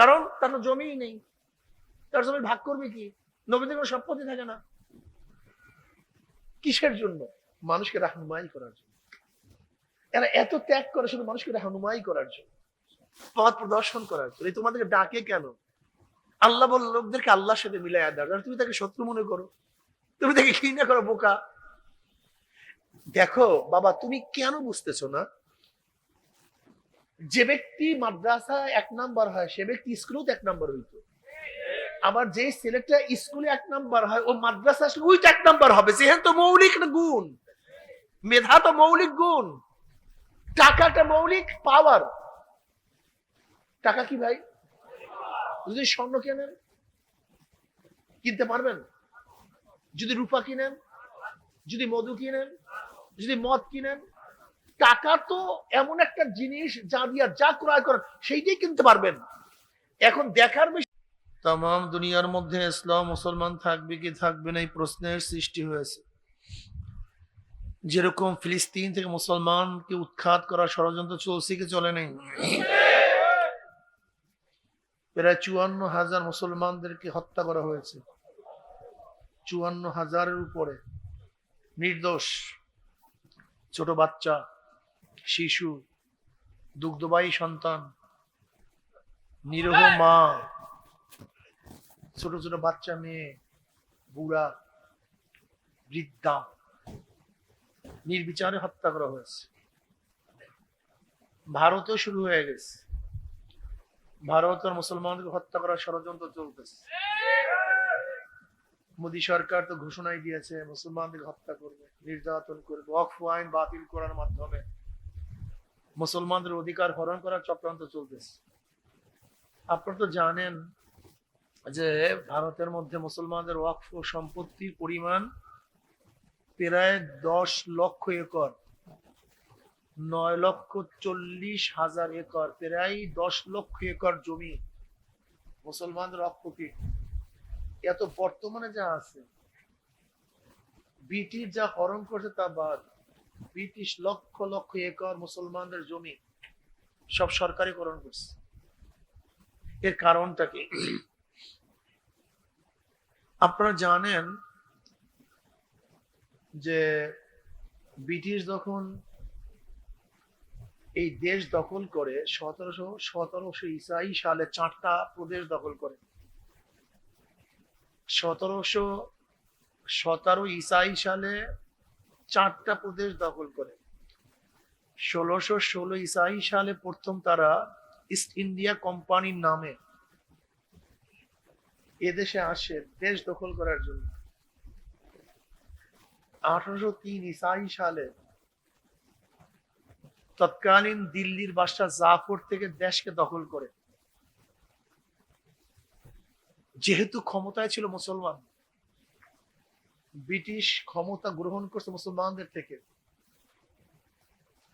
কারণ তার তো জমিই নেই। তার জমি ভাগ করবে কি? নবীদের কোনো সম্পত্তি থাকে না। কিসের জন্য? মানুষকে রাহনুমাই করার জন্য। এরা এত ত্যাগ করে শুধু মানুষকে রাহনুমাই করার জন্য। পথ প্রদর্শন করার জন্য। তোমাদেরকে ডাকে কেন? আল্লাহ বল লোকদেরকে আল্লাহর সাথে মিলাই দাও। তুমি তাকে শত্রু মনে করো, তুমি তাকে ঘৃণা করো, বোকা। দেখো, বাবা, তুমি কেন বুঝতেছো না? যে ব্যক্তি মাদ্রাসা এক নাম্বার হয়, সে ব্যক্তি স্কুলেও এক নাম্বার হইতো। আবার যে ছেলেটা স্কুলে এক নাম্বার হয়, ও মাদ্রাসা ওইটা এক নাম্বার হবে। সেখানে তো মৌলিক গুণ, মেধা তো মৌলিক গুণ, টাকাটা মৌলিক পাওয়ার টাকা কি ভাই? যদি স্বর্ণ কেনেন, কিনতে পারবেন? যদি রূপা কিনেন, যদি মধু কিনেন, যদি মদ কিনেন টাকা তো এমন একটা জিনিস যা দিয়া যা ক্রয় করেন, সেইটাই কিনতে পারবেন। এখন দেখার বিষয় তাম দুনিয়ার মধ্যে ইসলাম মুসলমান থাকবে কি থাকবে না, এই প্রশ্নের সৃষ্টি হয়েছে। যেরকম ফিলিস্তিন থেকে মুসলমানকে উৎখাত করার ষড়যন্ত্র চলছে কি চলে নেই? প্রায় চুয়ান্ন হাজার মুসলমানদেরকে হত্যা করা হয়েছে। চুয়ান্ন হাজারের উপরে। নির্দোষ। ছোট বাচ্চা। শিশু দুগ্ধবাহী সন্তান নিরহ মা ছোট ছোট বাচ্চা মেয়ে বুড়া বৃদ্ধা নির্বিচারে হত্যা করা হয়েছে। ভারতেও শুরু হয়ে গেছে। ভারত আর মুসলমানদেরকে হত্যা করার ষড়যন্ত্র চলতেছে। মোদী সরকার তো ঘোষণাই দিয়েছে মুসলমানদের হত্যা করবে নির্যাতন করবে ওয়াকফ আইন বাতিল করার মাধ্যমে মুসলমানদের অধিকার হরণ করার চক্রান্ত চলতেছে। আপনারা তো জানেন যে ভারতের মধ্যে মুসলমানদের ওয়াকফ সম্পত্তির পরিমাণ প্রায় দশ লক্ষ একর, নয় লক্ষ চল্লিশ হাজার একর, প্রায় দশ লক্ষ একর জমি মুসলমানদের অক্ষকে এত বর্তমানে যা আছে, ব্রিটিশ যা হরণ করছে তা বাদ ব্রিটিশ লক্ষ লক্ষ একর মুসলমানদের জমি সব সরকারিকরণ করছে। এর কারণটা কি? আপনারা জানেন যে ব্রিটিশ যখন এই দেশ দখল করে, সতেরোশো সতেরোশো ইসাই সালে চারটা প্রদেশ দখল করে। সতেরোশো সতেরো ইসাই সালে চারটা প্রদেশ দখল করে। ষোলোশো ষোলো ইসাই সালে প্রথম তারা ইস্ট ইন্ডিয়া কোম্পানির নামে এদেশে আসে দেশ দখল করার জন্য। আঠারোশো তিন ইসাই সালে তৎকালীন দিল্লির বাদশাহ জাফর থেকে দেশকে দখল করে। যেহেতু ক্ষমতায় ছিল মুসলমান। ব্রিটিশ ক্ষমতা গ্রহণ করছে মুসলমানদের থেকে।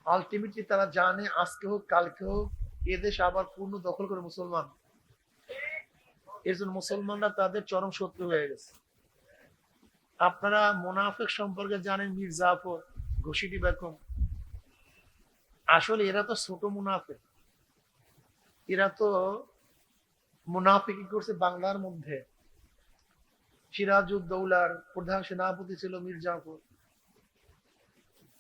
আলটিমেটলি তারা জানে আজকে হোক, কালকে হোক এদেশ আবার পূর্ণ দখল করে মুসলমান। এর জন্য মুসলমানরা তাদের চরম শত্রু হয়ে গেছে। আপনারা মোনাফেক সম্পর্কে জানেন মীর জাফর, ঘোষিটি বেগম। আসলে এরা তো ছোট মুনাফেক। এরা তো মুনাফিকি করছে বাংলার মধ্যে। সিরাজউদ্দৌলার প্রধান সেনাপতি ছিল মীর জাফর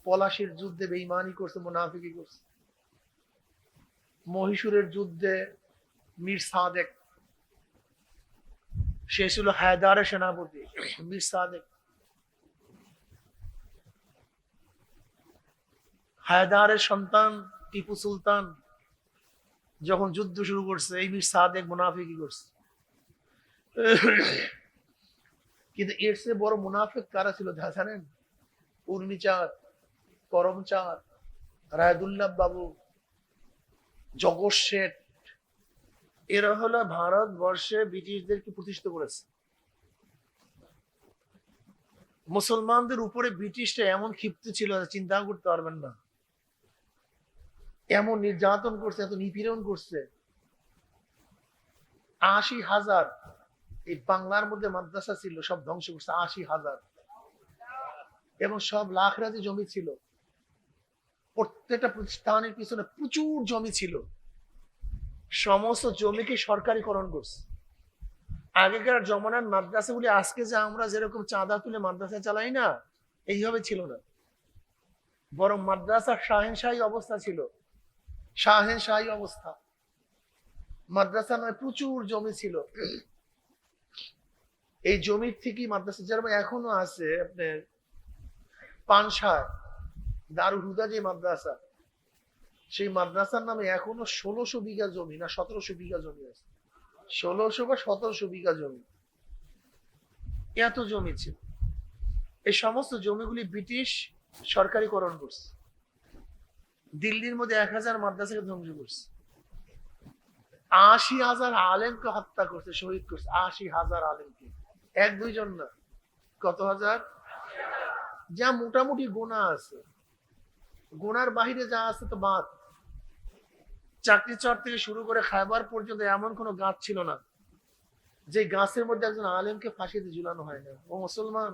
পলাশির যুদ্ধে বেইমানি করছে মুনাফিকি করছে। মহীশূরের যুদ্ধে মীর সাদেক, সে ছিল হায়দারের সেনাপতি, মীর সাদেক। হায়দারের সন্তান টিপু সুলতান যখন যুদ্ধ শুরু করছে, এই মীর সাদেক মুনাফিকি করছে। কিন্তু এর চেয়ে বড় মুনাফিক কারা ছিল যা জানেন? উর্মিচাঁদ করমচাঁদ রায়দুল্লাহ বাবু, জগৎ শেঠ। এরা হলো ভারতবর্ষে ব্রিটিশদেরকে প্রতিষ্ঠিত করেছে? মুসলমানদের উপরে ব্রিটিশরা এমন ক্ষিপ্ত ছিল চিন্তা করতে পারবেন না। এমন নির্যাতন করছে, এত নিপীড়ন করছে। আশি হাজার এই বাংলার মধ্যে মাদ্রাসা ছিল, সব ধ্বংস করছে, আশি হাজার। এবং সব লাখ রাজি জমি ছিল। প্রত্যেকটা প্রতিষ্ঠানের পিছনে প্রচুর জমি ছিল। সমস্ত জমিকে সরকারিকরণ করছে। আগেকার জমানার মাদ্রাসা মাদ্রাসাগুলি, আজকে যে আমরা যেরকম চাঁদা তুলে মাদ্রাসা চালাই না, এইভাবে ছিল না। বরং মাদ্রাসার শাহেনশাহী অবস্থা ছিল। শাহেনশাহী অবস্থা। মাদ্রাসা নয়, প্রচুর জমি ছিল। এই জমির থেকেই মাদ্রাসা যেরকম এখনও আছে, আপনার পানসায় দারুল হুদা যে মাদ্রাসা, সেই মাদ্রাসার নামে এখনও ষোলোশো বিঘা জমি না সতেরোশো বিঘা জমি আছে। ষোলোশো বা সতেরোশো বিঘা জমি। এত জমি ছিল। এই সমস্ত জমিগুলি ব্রিটিশ সরকারিকরণ করছে। দিল্লির মধ্যে এক হাজার মাদ্রাসাকে ধ্বংস করছে। আশি হাজার আলেমকে হত্যা করছে, শহীদ করছে। আশি হাজার আলেমকে। এক দুইজন না। কত হাজার? যা মোটামুটি গোনা আছে। গোনার বাহিরে যা আছে তো বাদ। চাকরি চর থেকে শুরু করে খাইবার পর্যন্ত এমন কোনো গাছ ছিল না, যে গাছের মধ্যে একজন আলেমকে ফাঁসিতে ঝুলানো হয় না। ও মুসলমান।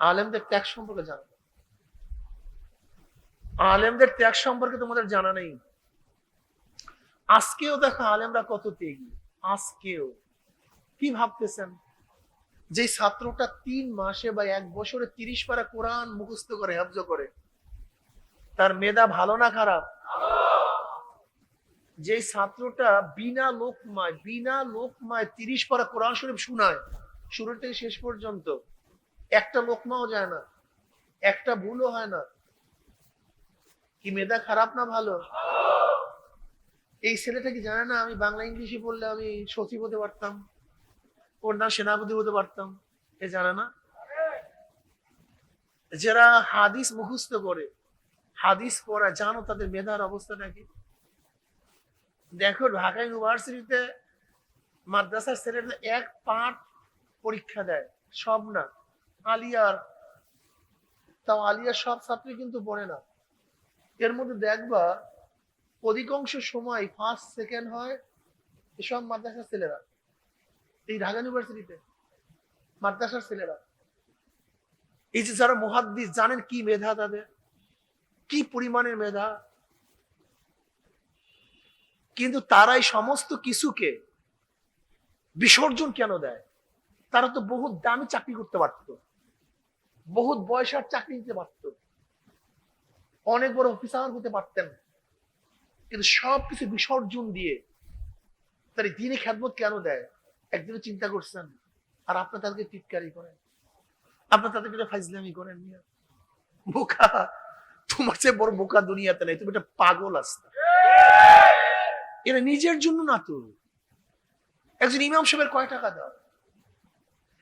আলেমদের ত্যাগ সম্পর্কে জানো? আলেমদের ত্যাগ সম্পর্কে তোমাদের জানা নেই। আজকেও দেখো আলেমরা কত ত্যাগী। আজকেও। কি ভাবতেছেন? যে ছাত্রটা তিন মাসে বা এক বছরে তিরিশ পারা কোরআন মুখস্থ করে, হেফজ করে। তার মেধা ভালো না খারাপ? যে ছাত্রটা বিনা লোকমায় বিনা লোকমায় তিরিশ পারা কোরআন শরীফ শোনায়, শুরু থেকে শেষ পর্যন্ত একটা লোকমাও যায় না, একটা ভুলও হয় না। কি মেধা খারাপ না ভালো? এই ছেলেটা কি জানে না আমি বাংলা ইংলিশে বললে আমি সচিব হতে পারতাম? ওর নাম সেনাপতি হতে পারতাম। এ জানে না? যারা হাদিস মুখস্থ করে, হাদিস পড়া, জানো তাদের মেধার অবস্থাটা কি? দেখো, ঢাকা ইউনিভার্সিটিতে মাদ্রাসার ছেলেরা এক পাঠ পরীক্ষা দেয়, সব না। আলিয়ার, তাও আলিয়ার সব ছাত্রী কিন্তু পড়ে না। এর মধ্যে দেখবা, অধিকাংশ সময় ফার্স্ট সেকেন্ড হয় এসব মাদ্রাসার ছেলেরা। এই ঢাকা ইউনিভার্সিটিতে মাদ্রাসার ছেলেরা। এই যে যারা মহাদ্দিস, জানেন কি মেধা তাদের? কি পরিমাণের মেধা? কিন্তু তারাই সমস্ত কিছুকে বিসর্জন কেন দেয়? তারা তো বহুত দামি চাকরি করতে পারত। বহুত বয়সার চাকরি নিতে পারত। অনেক বড় অফিসার হতে পারতেন। কিন্তু সবকিছু বিসর্জন দিয়ে তার দিনে খ্যাতমত কেন দেয়? একদিনও চিন্তা করছেন আর আপনার তাদেরকে টিটকারি করেন। আপনার তাদেরকে ফাইজলামি করেন। বোকা। তোমার চেয়ে বড় বোকা দুনিয়াতে নেই। তুমি একটা পাগল আসতে। এরা নিজের জন্য না তো। একজন ইমাম সাহেবের কয় টাকা দেওয়া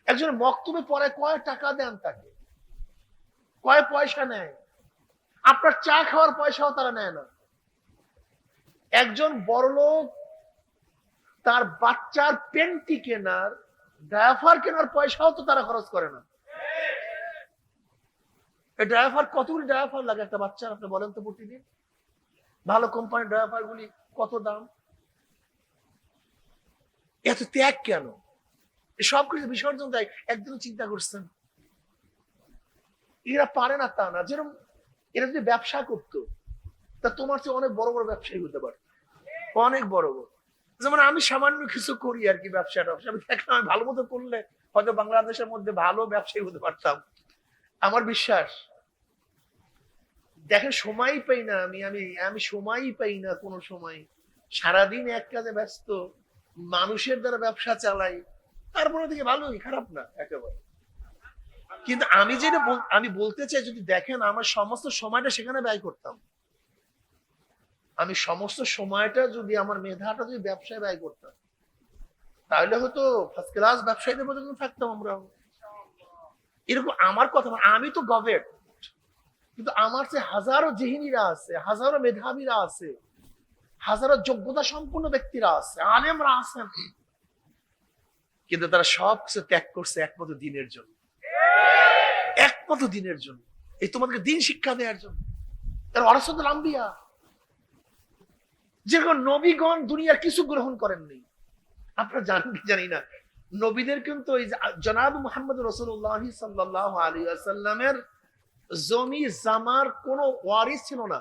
একজন বক্তব্যে পরে কয় টাকা দেন তাকে? কয় পয়সা নেয়? আপনার চা খাওয়ার পয়সাও তারা নেয় না। একজন বড়লোক তার বাচ্চার পেন্টি কেনার, ড্রাইভার কেনার পয়সাও তো তারা খরচ করে না। ড্রাইভার, কতগুলি ড্রাইভার লাগে একটা বাচ্চার? আপনি বলেন তো প্রতিদিন। ভালো কোম্পানির ড্রাইভার গুলি কত দাম? এত ত্যাগ কেন? সব কিছু বিসর্জন দেয় একদিন চিন্তা করছেন। এরা পারে না তা না। যেরকম এরা যদি ব্যবসা করতো, তা তোমার চেয়ে অনেক বড় বড় ব্যবসায়ী হতে পারে অনেক বড় বড়। যেমন আমি সামান্য কিছু করি আর কি ব্যবসা ট্যাবসা আমি দেখলাম আমি ভালো মতো করলে হয়তো বাংলাদেশের মধ্যে ভালো ব্যবসায়ী হতে পারতাম। আমার বিশ্বাস, দেখেন সময়ই পাই না আমি আমি আমি সময়ই পাই না কোনো সময়। সারাদিন এক কাজে ব্যস্ত, মানুষের দ্বারা ব্যবসা চালাই, তারপরে থেকে ভালোই, খারাপ না একেবারে। কিন্তু আমি যেটা আমি বলতে চাই, যদি দেখেন আমার সমস্ত সময়টা সেখানে ব্যয় করতাম। আমি সমস্ত সময়টা যদি আমার মেধাটা যদি ব্যবসায় ব্যয় করতাম, তাহলে হয়তো ফার্স্ট ক্লাস ব্যবসায়ীদের মধ্যে থাকতাম আমরা। এরকম আমার কথা আমি তো গভেট কিন্তু আমার যে হাজারো জেহিনীরা আছে, হাজারো মেধাবীরা আছে, হাজারো যোগ্যতা সম্পন্ন ব্যক্তিরা আছে, আলেমরা আছেন কিন্তু তারা সব কিছু ত্যাগ করছে একমাত্র দিনের জন্য। একমাত্র দিনের জন্য। এই তোমাদেরকে দিন শিক্ষা দেওয়ার জন্য। তার অরসদ আম্বিয়া। যেরকম নবীগণ দুনিয়ার কিছু গ্রহণ করেননি। আপনারা জানেন কি জানি না? নবীদের কিন্তু ওই জনাব মোহাম্মদ রসুল্লাহ সাল্লাহ আলী আসাল্লামের জমি জামার কোনো ওয়ারিস ছিল না।